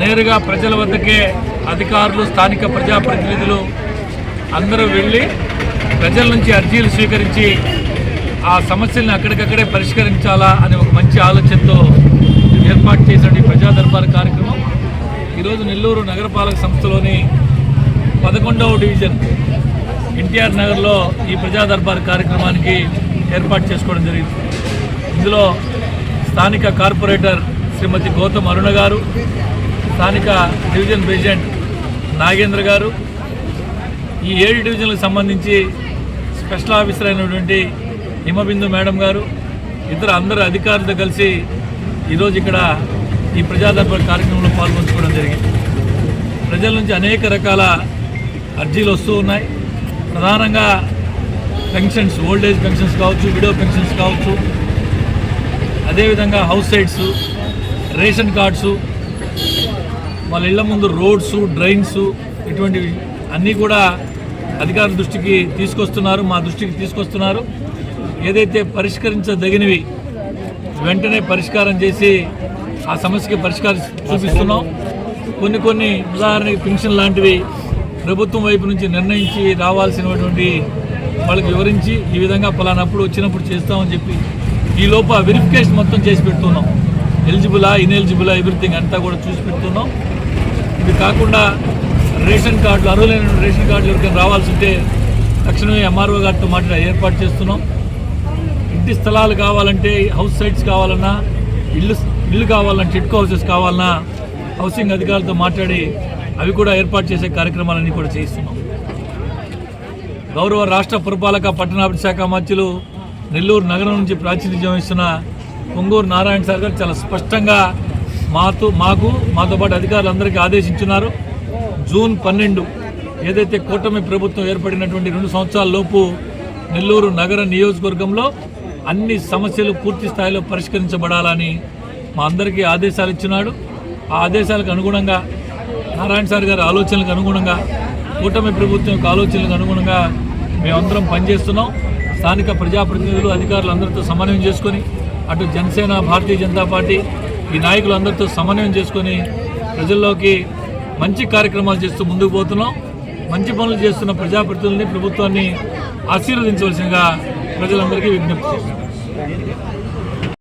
నేరుగా ప్రజల వద్దకే అధికారులు స్థానిక ప్రజాప్రతినిధులు అందరూ వెళ్ళి ప్రజల నుంచి అర్జీలు స్వీకరించి ఆ సమస్యల్ని అక్కడికక్కడే పరిష్కరించాలా అనే ఒక మంచి ఆలోచనతో ఏర్పాటు చేసిన ఈ ప్రజా దర్బార్ కార్యక్రమం. ఈరోజు నెల్లూరు నగరపాలక సంస్థలోని పదకొండవ డివిజన్ ఎన్టీఆర్ నగర్లో ఈ ప్రజా దర్బార్ కార్యక్రమానికి ఏర్పాటు చేసుకోవడం జరిగింది. ఇందులో స్థానిక కార్పొరేటర్ శ్రీమతి గౌతమ్ అరుణ గారు స్థానిక డివిజన్ ప్రెసిడెంట్ నాగేంద్ర గారు ఈ ఏడు డివిజన్లకు సంబంధించి స్పెషల్ ఆఫీసర్ అయినటువంటి హిమబిందు మేడం గారు ఇతర అందరు అధికారులతో కలిసి ఈరోజు ఇక్కడ ఈ ప్రజా కార్యక్రమంలో పాల్గొంచుకోవడం జరిగింది. ప్రజల నుంచి అనేక రకాల అర్జీలు వస్తూ ఉన్నాయి. ప్రధానంగా పెన్షన్స్ ఓల్డ్ ఏజ్ పెన్షన్స్ కావచ్చు విడో పెన్షన్స్ కావచ్చు అదేవిధంగా హౌస్ సైట్స్ రేషన్ కార్డ్సు వాళ్ళ ఇళ్ళ ముందు రోడ్స్ డ్రైన్స్ ఇటువంటివి అన్నీ కూడా అధికారుల దృష్టికి తీసుకొస్తున్నారు మా దృష్టికి తీసుకొస్తున్నారు. ఏదైతే పరిష్కరించదగినవి వెంటనే పరిష్కారం చేసి ఆ సమస్యకి పరిష్కారం చూపిస్తున్నాం. కొన్ని కొన్ని ఉదాహరణకి పెన్షన్ లాంటివి ప్రభుత్వం వైపు నుంచి నిర్ణయించి రావాల్సినటువంటి వాళ్ళకి వివరించి ఈ విధంగా పలానప్పుడు వచ్చినప్పుడు చేస్తామని చెప్పి ఈ లోప వెరిఫికేషన్ మొత్తం చేసి పెడుతున్నాం. ఎలిజిబులా ఇన్ఎలిజిబులా ఎవ్రీథింగ్ అంతా కూడా చూసి పెడుతున్నాం. ఇది కాకుండా రేషన్ కార్డులు అర్హులైన రేషన్ కార్డులు ఎవరికైనా రావాల్సి ఉంటే తక్షణమే ఎంఆర్ఓ గారితో మాట్లాడి ఏర్పాటు చేస్తున్నాం. ఇంటి స్థలాలు కావాలంటే హౌస్ సైట్స్ కావాలన్నా ఇల్లు ఇల్లు కావాలన్నా చిట్కో హౌసెస్ కావాలన్నా హౌసింగ్ అధికారులతో మాట్లాడి అవి కూడా ఏర్పాటు చేసే కార్యక్రమాలన్నీ కూడా చేయిస్తున్నాం. గౌరవ రాష్ట్ర పురపాలక పట్టణాభివృద్ధి శాఖ మంత్రులు నెల్లూరు నగరం నుంచి ప్రాతినిధ్యం వహిస్తున్న పొంగూరు నారాయణ సార్ గారు చాలా స్పష్టంగా మాతో మాకు మాతో పాటు అధికారులందరికీ ఆదేశించున్నారు జూన్ పన్నెండు ఏదైతే కూటమి ప్రభుత్వం ఏర్పడినటువంటి రెండు సంవత్సరాల లోపు నెల్లూరు నగర నియోజకవర్గంలో అన్ని సమస్యలు పూర్తి స్థాయిలో పరిష్కరించబడాలని మా అందరికీ ఆదేశాలు ఇచ్చినాడు. ఆ ఆదేశాలకు అనుగుణంగా నారాయణ సార్ గారి ఆలోచనలకు అనుగుణంగా కూటమి ప్రభుత్వం యొక్క ఆలోచనలకు అనుగుణంగా మేమందరం పనిచేస్తున్నాం. స్థానిక ప్రజాప్రతినిధులు అధికారులు అందరితో సమన్వయం చేసుకొని అటు జనసేన భారతీయ జనతా పార్టీ ఈ నాయకులందరితో సమన్వయం చేసుకొని ప్రజల్లోకి మంచి కార్యక్రమాలు చేస్తూ ముందుకు పోతున్నాం. మంచి పనులు చేస్తున్న ప్రజాప్రతినిధుల్ని ప్రభుత్వాన్ని ఆశీర్వదించవలసిందిగా ప్రజలందరికీ విజ్ఞప్తి చేస్తున్నాం.